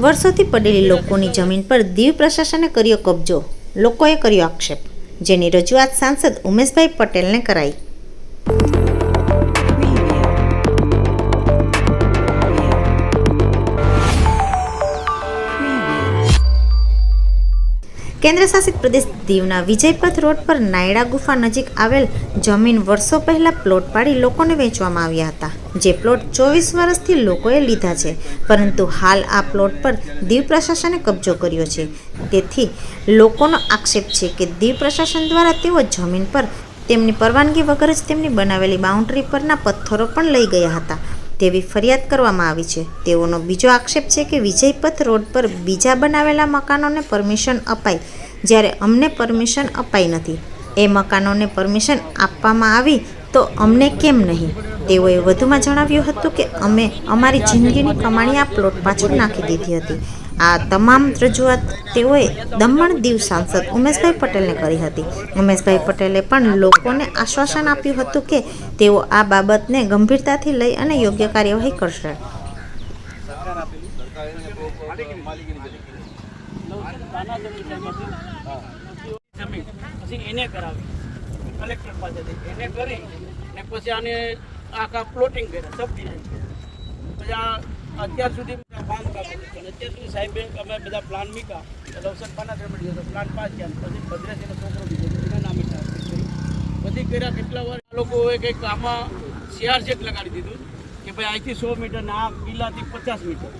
વર્ષોથી પડેલી લોકોની જમીન પર દીવ પ્રશાસને કર્યો કબજો. લોકોએ કર્યો આક્ષેપ, જેની રજૂઆત સાંસદ ઉમેશભાઈ પટેલને કરાઈ. કેન્દ્રશાસિત પ્રદેશ દીવના વિજયપથ રોડ પર નાયડા ગુફા નજીક આવેલ જમીન વર્ષો પહેલા પ્લોટ પાડી લોકોને વેચવામાં આવ્યા હતા. જે પ્લોટ ચોવીસ વર્ષથી લોકોએ લીધા છે, પરંતુ હાલ આ પ્લોટ પર દીવ પ્રશાસને કબજો કર્યો છે. તેથી લોકોનો આક્ષેપ છે કે દીવ પ્રશાસન દ્વારા તેઓ જમીન પર તેમની પરવાનગી વગર જ તેમની બનાવેલી બાઉન્ડ્રી પરના પથ્થરો પણ લઈ ગયા હતા. તેવી ફરિયાદ કરવામાં આવી છે. તેઓનો બીજો આક્ષેપ છે કે વિજયપથ રોડ પર બીજા બનાવેલા મકાનોને પરમિશન અપાઈ, જ્યારે અમને પરમિશન અપાઈ નથી. એ મકાનોને પરમિશન આપવામાં આવી તો અમને કેમ નહીં? તેઓએ વધુમાં જણાવ્યું હતું કે અમે અમારી જિંદગીની કમાણી આ પ્લોટ પાછળ નાખી દીધી હતી. આ તમામ રજૂઆત તેઓએ દમણ દીવ સાંસદ ઉમેશભાઈ પટેલને કરી હતી. ઉમેશભાઈ પટેલે પણ લોકોને આશ્વાસન આપ્યું હતું કે તેઓ આ બાબતને ગંભીરતાથી લઈ અને યોગ્ય કાર્યવાહી કરશે. અત્યાર સુધી બાંધકામ કાપ્યું અત્યાર સુધી સાહેબ અમે બધા પ્લાન મીકા એટલે અવસર પાના ત્રણ તો પ્લાન પાસ ગયા પછી ભદ્રેશ એનો છોકરો બીજો એના નામે કર્યા કેટલા વાર લોકોએ કંઈક આમાં સીઆરસેટ લગાડી દીધું કે ભાઈ અહીંથી સો મીટર ને આ કિલ્લાથી પચાસ મીટર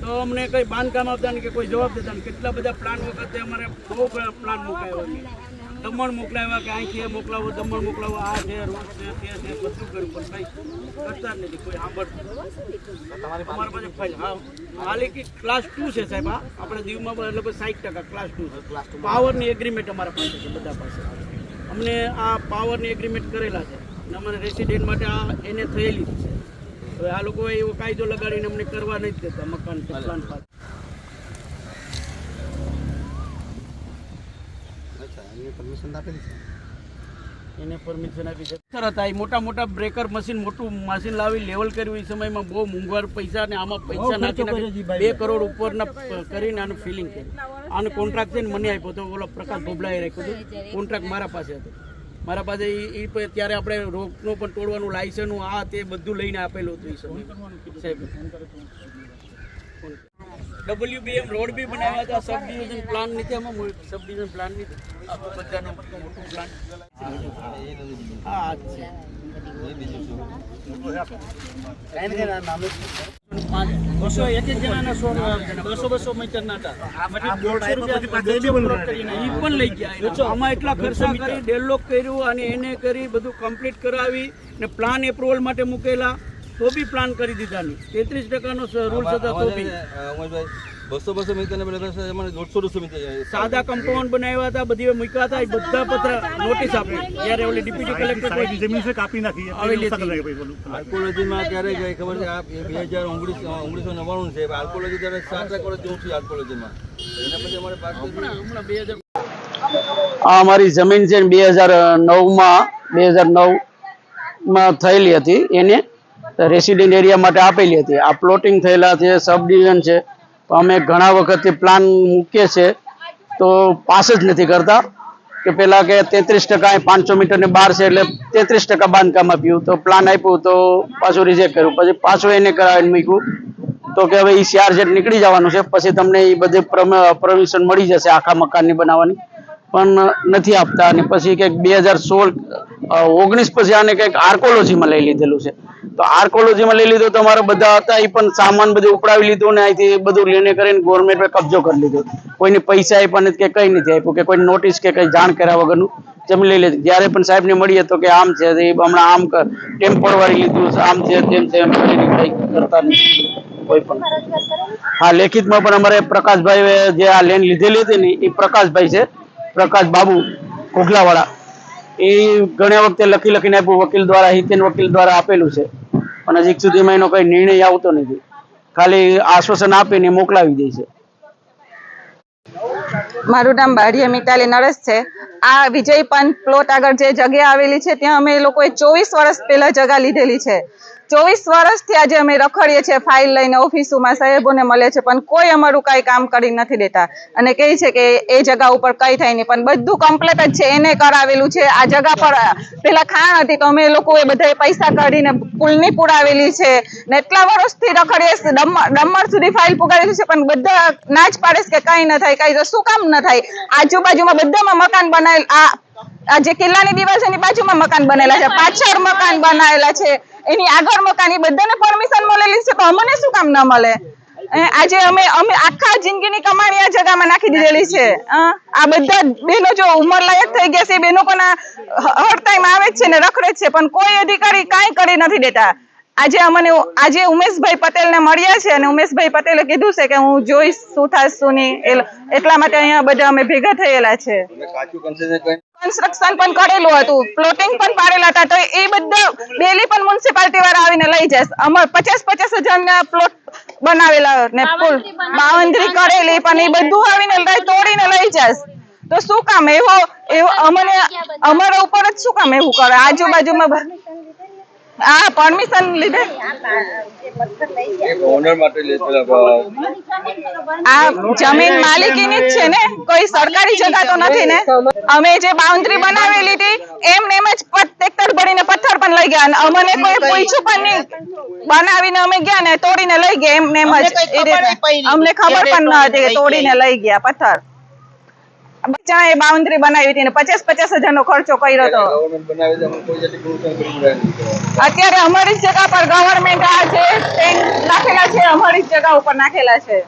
તો અમને કંઈ બાંધકામ આપતા ને કે કોઈ જવાબ દેતા ને કેટલા બધા પ્લાન વખતે અમારે બહુ પ્લાન મુકાયો દમણ મોકલાવ્યા કે અહીંથી મોકલાવો દમણ મોકલાવો આ છે રોડ છે તે છે બધું કર્યું પણ કંઈ કરતા નથી કોઈ સાંભળતું અમારા પાસે ફાઇલ હા હાલી કે ક્લાસ ટુ છે સાહેબ હા. આપણે દીવમાં પણ લગભગ સાઠ ટકા ક્લાસ ટુ છે. ક્લાસ ટુ પાવરની એગ્રીમેન્ટ અમારા પાસે છે બધા પાસે. અમને આ પાવરની એગ્રીમેન્ટ કરેલા છે. અને અમારે રેસિડેન્ટ માટે આ એને થયેલી છે. હવે આ લોકોએ એવો કાયદો લગાડીને અમને કરવા નથી દેતા મકાન કે આપેલી છે? એને પરમિશન આપી છે. સર હતા એ મોટા મોટા બ્રેકર મશીન મોટું મશીન લાવી લેવલ કર્યું એ સમયમાં બહુ મોંઘવાર પૈસા ને આમાં પૈસા નાખી નાખી બે કરોડ ઉપરના કરીને આનું ફિલિંગ કર્યું. આનો કોન્ટ્રાક્ટ થઈને મને આપ્યો તો ઓલો પ્રકાશ બોબલાએ રાખ્યો હતો. કોન્ટ્રાક્ટ મારા પાસે હતો. મારા પાસે એ એ ત્યારે આપણે રોગનું પણ તોડવાનું લાયસન્સનું આ તે બધું લઈને આપેલું હતું એ સમય. સાહેબ. ડબલ્યુબીએમ રોડ બી બનાવ્યા હતા સબ ડિવિઝન પ્લાન નીચે એમાં સબ ડિવિઝન પ્લાન નીચે આખો બધાનો મોટું પ્લાન બસો એક એક જણાના સો બસો બસો મીટરના હતા. મતલબ દોઢસો રૂપિયા ઈ પણ લઈ ગયા. આમાં એટલા ખર્ચા કરી ડેવલપ કર્યું અને એને કરી બધું કમ્પ્લીટ કરાવી ને પ્લાન એપ્રુવલ માટે મૂકેલા. તો બી પ્લાન કરી દીધા નહીં તેત્રીસ ટકાનો રૂલ હતા તો બી. બસો બસો મીટર ને બધા દોઢસો દોઢસો મીટર સાદા કમ્પાઉન્ડ બનાવ્યા હતા બધી મૂક્યા હતા એ બધા પત્ર નોટિસ આપી. ત્યારે ઓલી ડિપ્યુટી કલેક્ટર જમીન છે કાપી નાખી. આવેલી નુકસાન હતી. કરાય ભાઈ બોલું. આર્કોલોજીમાં ક્યારે ગઈ ખબર છે? આ બે હજાર ઓગણીસ ઓગણીસો નવ્વાણું છે. આર્કોલોજી ત્યારે સાત લાખ વર્ષ જેવું છે આર્કોલોજીમાં એના પછી અમારે હમણાં બે હજાર આ અમારી જમીન છે બે હજાર નવમાં બે હજાર નવમાં થયેલી હતી. એને રેસિડેન્ટ એરિયા માટે આપેલી હતી. આ પ્લોટિંગ થયેલા છે સબ ડિવિઝન છે. અમે ઘણા વખતથી પ્લાન મૂકીએ છીએ. તો પાસ જ નથી કરતા. કે પેલા કે તેત્રીસ ટકા પાંચસો મીટરની બહાર છે એટલે તેત્રીસ ટકા બાંધકામ આપ્યું. તો પ્લાન આપ્યું તો પાછું રિજેક્ટ કર્યું. પછી પાછું એને કરાવીને મૂક્યું. તો કે હવે એ સીઆર જેટ નીકળી જવાનું છે. પછી તમને એ બધી પરમિશન મળી જશે આખા મકાનની બનાવવાની. પણ નથી આપતા. અને પછી કંઈક બે હજાર સોળ ઓગણીસ પછી આને કંઈક આર્કોલોજીમાં લઈ લીધેલું છે. તો આર્કોલોજીમાં લઈ લીધો તો અમારા બધા હતા, એ પણ સામાન બધું ઉપડાવી લીધું ને અહીંથી બધું લઈને કરીને ગવર્મેન્ટે કબજો કરી લીધો. કોઈને પૈસા આપ્યા નથી કે કંઈ નથી આપ્યું, કે કોઈ નોટિસ કે કંઈ જાણ કર્યા વગરનું જમી લઈ લીધું. જ્યારે પણ સાહેબને મળીએ તો કે આમ છે હમણાં આમ ટેમ્પર વાળી લીધું આમ છે, તેમ છે, એમ કરીને કંઈ કરતા નથી. કોઈ પણ. હા, લેખિતમાં પણ અમારે પ્રકાશભાઈ જે આ લેન લીધેલી હતી ને, એ પ્રકાશભાઈ છે, પ્રકાશ બાબુ, ઘોઘલાવાળા. એ ઘણા વખતે લખી લખીને આપ્યું, વકીલ દ્વારા, હિતેન વકીલ દ્વારા આપેલું છે. પણ હજી સુધીમાં એનો કોઈ નિર્ણય આવતો નથી. ખાલી આશ્વાસન આપીને મોકલાવી દે છે. મારું નામ બારિયા મિતાલી નરેશ છે. આ વિજય પંત પ્લોટ આગળ જે જગ્યા આવેલી છે, ત્યાં અમે લોકોએ ચોવીસ વર્ષ પહેલા જગા લીધેલી છે. ચોવીસ વર્ષથી આજે અમે રખડીએ છીએ ફાઇલ લઈને ઓફિસોમાં, સાહેબોને મળે છે, પણ કોઈ અમારું કાંઈ કામ કરી નથી દેતા. અને કહે છે કે એ જગા ઉપર કઈ થાય નહીં, પણ બધું કમ્પ્લેટ જ છે, એને કરાવેલું છે. આ જગા પર પેલા ખાણ હતી, તો અમે લોકોએ બધાએ પૈસા કાઢીને પુલની પુરાવેલી છે. ને એટલા વર્ષથી રખડીએ ડમર સુધી ફાઇલ પુગાડેલી છે, પણ બધા ના જ પાડે કે કંઈ ન થાય, કઈ શું કામ ન થાય? આજુબાજુમાં બધામાં મકાન બનાવેલ આ જે કિલ્લાની દિવાલ છે એની બાજુમાં મકાન બનેલા છે, પાછળ મકાન બનાવેલા છે, એની આગળ મકાન, એ બધાને પરમિશન મળેલી છે, તો અમને શું કામ ન મળે? આજે અમે અમે આખા જિંદગીની કમાણી આ જગામાં નાખી દીધેલી છે. આ બધા બહેનો જો ઉંમર લાયક થઈ ગયા છે બેનો પણ હર ટાઈમ આવે છે ને રખડે છે, પણ કોઈ અધિકારી કાંઈ કરી નથી દેતા. આજે અમને આજે ઉમેશભાઈ પટેલને મળ્યા છે અને ઉમેશભાઈ પટેલે કીધું છે કે હું જોઈશ શું થશે શું નહીં એટલા માટે અહીંયા બધા અમે ભેગા થયેલા છે. કન્સ્ટ્રક્શન પણ કરેલું હતું. પ્લોટિંગ પણ પાડેલા હતા. તો એ બધા ડેલી પણ મ્યુનિસિપાલિટી વાળા આવીને લઈ જશે અમાર પચાસ પચાસ હજાર ના પ્લોટ બનાવેલા ને પુલ બાવંદરી કરેલી પણ એ બધું આવીને તોડીને લઈ જશે. તો શું કામ? એવો એવો અમને અમારા ઉપર જ શું કામ? એવું કરે. આજુબાજુમાં હા પરમિશન લીધે. એક ઓનર માટે આ જમીન માલિકીની જ છે ને કોઈ સરકારી જગા તો નથી ને. અમે જે બાઉન્ડ્રી બનાવેલી હતી એમ ને એમ જ ટ્રેક્ટર ભરીને પથ્થર પણ લઈ ગયા. અને અમને કોઈ પૂછ્યું પણ નહીં. બનાવીને અમે ગયા ને તોડીને લઈ ગયા એમ ને એમ જ અમને ખબર પણ ન હતી કે તોડીને લઈ ગયા પથ્થર. બચ્ચા એ બાઉન્ડ્રી બનાવી હતી અને પચાસ પચાસ હજાર નો ખર્ચો કર્યો હતો અત્યારે અમારી જગા પર ગવર્મેન્ટ આ છે ટેન્ક નાખેલા છે અમારી જગા ઉપર નાખેલા છે.